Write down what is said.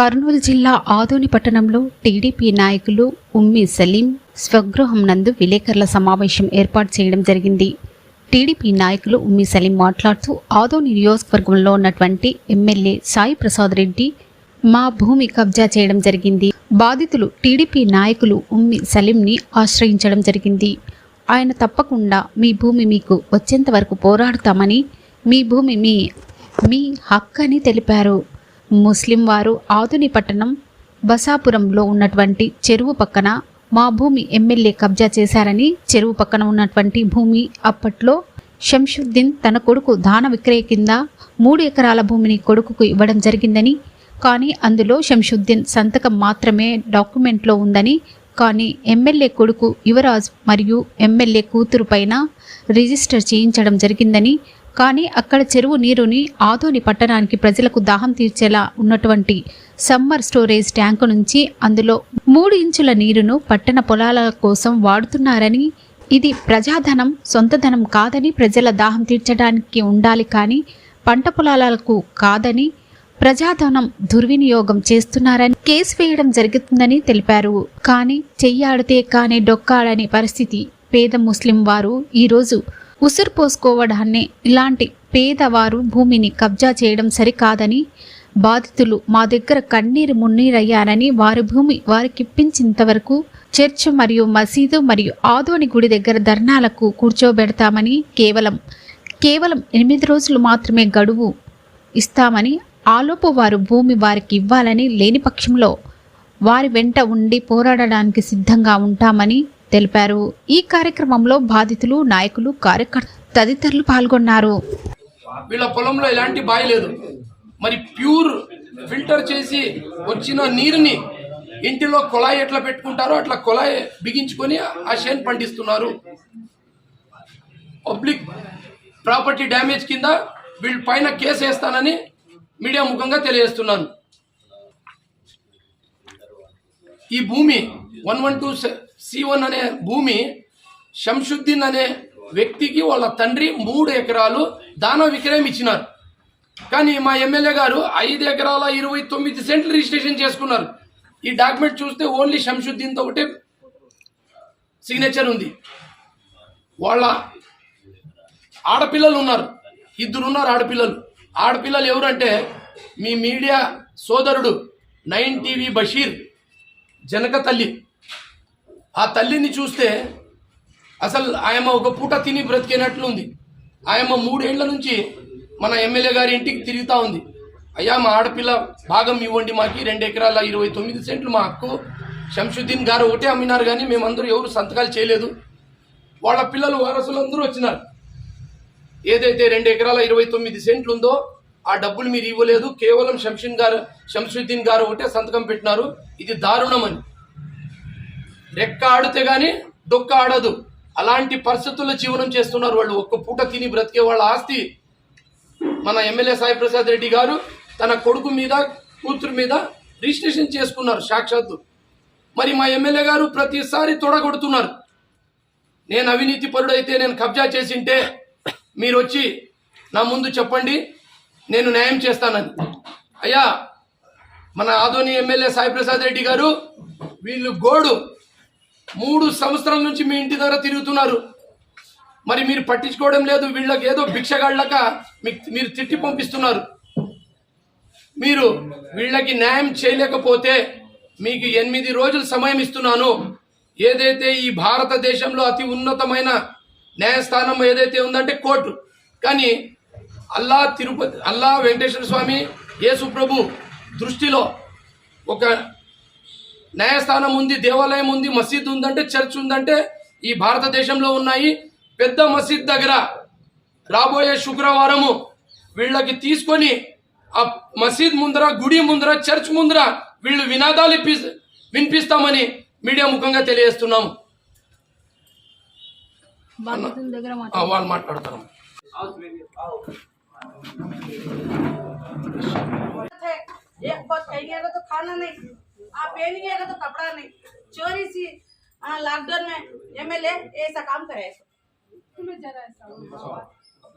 కర్నూలు జిల్లా ఆదోని పట్టణంలో టీడీపీ నాయకులు ఉమ్మి సలీం స్వగృహం నందు విలేకరుల సమావేశం ఏర్పాటు చేయడం జరిగింది. టీడీపీ నాయకులు ఉమ్మి సలీం మాట్లాడుతూ ఆదోని నియోజకవర్గంలో ఉన్నటువంటి ఎమ్మెల్యే సాయి ప్రసాద్ రెడ్డి మా భూమి కబ్జా చేయడం జరిగింది. బాధితులు టీడీపీ నాయకులు ఉమ్మి సలీంని ఆశ్రయించడం జరిగింది. ఆయన తప్పకుండా మీ భూమి మీకు వచ్చేంత వరకు పోరాడుతామని మీ భూమి మీ మీ హక్కు అని తెలిపారు. ముస్లిం వారు ఆదుని పట్టణం బసాపురంలో ఉన్నటువంటి చెరువు పక్కన మా భూమి ఎమ్మెల్యే కబ్జా చేశారని చెరువు పక్కన ఉన్నటువంటి భూమి అప్పట్లో షంషుద్దీన్ తన కొడుకు దాన విక్రయ కింద మూడు ఎకరాల భూమిని కొడుకుకు ఇవ్వడం జరిగిందని కానీ అందులో శంషుద్దీన్ సంతకం మాత్రమే డాక్యుమెంట్లో ఉందని కానీ ఎమ్మెల్యే కొడుకు యువరాజ్ మరియు ఎమ్మెల్యే కూతురు పైన రిజిస్టర్ చేయించడం జరిగిందని కానీ అక్కడ చెరువు నీరుని ఆదోని పట్టణానికి ప్రజలకు దాహం తీర్చేలా ఉన్నటువంటి సమ్మర్ స్టోరేజ్ ట్యాంకు నుంచి అందులో మూడు ఇంచుల నీరును పట్టణ పొలాల కోసం వాడుతున్నారని ఇది ప్రజాధనం సొంతధనం కాదని ప్రజల దాహం తీర్చడానికి ఉండాలి కానీ పంట పొలాలకు కాదని ప్రజాధనం దుర్వినియోగం చేస్తున్నారని కేసు వేయడం జరుగుతుందని తెలిపారు. కానీ చెయ్యాడితే కానీ డొక్కాడనే పరిస్థితి. పేద ముస్లిం వారు ఈరోజు ఉసిరు పోసుకోవడాన్ని ఇలాంటి పేదవారు భూమిని కబ్జా చేయడం సరికాదని బాధితులు మా దగ్గర కన్నీరు మున్నీరయ్యారని వారి భూమి వారికిప్పించేంతవరకు చర్చ్ మరియు మసీదు మరియు ఆదోని గుడి దగ్గర ధర్నాలకు కూర్చోబెడతామని కేవలం కేవలం ఎనిమిది రోజులు మాత్రమే గడువు ఇస్తామని ఆలోపు వారు భూమి వారికి ఇవ్వాలని లేని పక్షంలో వారి వెంట ఉండి పోరాడడానికి సిద్ధంగా ఉంటామని తెలిపారు. ఈ కార్యక్రమంలో బాధితులు నాయకులు కార్యకర్త తదితరులు పాల్గొన్నారు. వీళ్ళ పొలంలో ఎలాంటి బావి లేదు. మరి ప్యూర్ ఫిల్టర్ చేసి వచ్చిన నీరుని ఇంటిలో కుళాయి ఎట్లా పెట్టుకుంటారో అట్లా కుళాయి బిగించుకొని ఆ షేన్ పండిస్తున్నారు. పబ్లిక్ ప్రాపర్టీ డ్యామేజ్ కింద వీళ్ళ పైన కేసు వేస్తానని మీడియా ముఖంగా తెలియజేస్తున్నాను. ఈ భూమి one one two C one అనే భూమి శంషుద్దీన్ అనే వ్యక్తికి వాళ్ళ తండ్రి మూడు ఎకరాలు దాన విక్రయం ఇచ్చినారు. కానీ మా ఎమ్మెల్యే గారు ఐదు ఎకరాల ఇరవై తొమ్మిది సెంట్లు రిజిస్ట్రేషన్ చేసుకున్నారు. ఈ డాక్యుమెంట్ చూస్తే ఓన్లీ శంషుద్దీన్తో ఒకటే సిగ్నేచర్ ఉంది. వాళ్ళ ఆడపిల్లలు ఉన్నారు. ఇద్దరు ఉన్నారు ఆడపిల్లలు. ఆడపిల్లలు ఎవరంటే మీ మీడియా సోదరుడు నైన్ టీవీ బషీర్ జనక తల్లి ఆ తల్లిని చూస్తే అసలు ఆయమ్మ ఒక పూట తిని బ్రతికినట్లుంది. ఆయమ్మ మూడేళ్ళ నుంచి మన ఎమ్మెల్యే గారి ఇంటికి తిరుగుతూ ఉంది. అయ్యా మా ఆడపిల్ల భాగం ఇవ్వండి మాకు రెండు ఎకరాల ఇరవై తొమ్మిది సెంట్లు మా అక్కు శంషుద్దీన్ గారు ఒకటే అమ్మినారు కానీ మేమందరూ ఎవరు సంతకాలు చేయలేదు. వాళ్ళ పిల్లలు వారసులందరూ వచ్చినారు. ఏదైతే రెండు ఎకరాల ఇరవై తొమ్మిది సెంట్లు ఉందో ఆ డబ్బులు మీరు ఇవ్వలేదు. కేవలం శంషున్ గారు శంషుద్దీన్ గారు ఒకటే సంతకం పెట్టినారు. ఇది దారుణమని రెక్క ఆడితే కానీ డొక్క ఆడదు. అలాంటి పరిస్థితుల్లో జీవనం చేస్తున్నారు వాళ్ళు. ఒక్క పూట తిని బ్రతికే వాళ్ళ ఆస్తి మన ఎమ్మెల్యే సాయి ప్రసాద్ రెడ్డి గారు తన కొడుకు మీద కూతురు మీద రిజిస్ట్రేషన్ చేసుకున్నారు సాక్షాత్తు. మరి మా ఎమ్మెల్యే గారు ప్రతిసారి తొడగొడుతున్నారు. నేను అవినీతి పరుడైతే నేను కబ్జా చేసింటే మీరు వచ్చి నా ముందు చెప్పండి నేను న్యాయం చేస్తానని. అయ్యా మన ఆదోని ఎమ్మెల్యే సాయి ప్రసాద్ రెడ్డి గారు వీళ్ళు గోడు. మూడు సంవత్సరాల నుంచి మీ ఇంటి దగ్గర తిరుగుతున్నారు. మరి మీరు పట్టించుకోవడం లేదు వీళ్ళకి ఏదో భిక్షగాళ్ళక మీకు మీరు తిట్టి పంపిస్తున్నారు. మీరు వీళ్ళకి న్యాయం చేయలేకపోతే మీకు ఎనిమిది రోజులు సమయం ఇస్తున్నాను. ఏదైతే ఈ భారతదేశంలో అతి ఉన్నతమైన న్యాయస్థానం ఏదైతే ఉందంటే కోర్టు. కానీ అల్లా తిరుపతి అల్లా వెంకటేశ్వర స్వామి యేసు ప్రభు దృష్టిలో ఒక న్యాయస్థానం ఉంది దేవాలయం ఉంది మసీద్ ఉందంటే చర్చ్ ఉందంటే ఈ భారతదేశంలో ఉన్నాయి పెద్ద మసీద్ దగ్గర రాబోయే శుక్రవారము వీళ్ళకి తీసుకొని ఆ మసీద్ ముందర గుడి ముందర చర్చ్ ముందర వీళ్ళు వినాదాలు ఇప్పి వినిపిస్తామని మీడియా ముఖంగా తెలియజేస్తున్నాము ఆ, వాళ్ళు మాట్లాడతారు थे एक बात कहिएगा तो खाना नहीं आप पहनिएगा तो कपड़ा नहीं। चोरी सी लॉकडाउन में एमएलए ऐसा काम करे। तुम्हें जरा ऐसा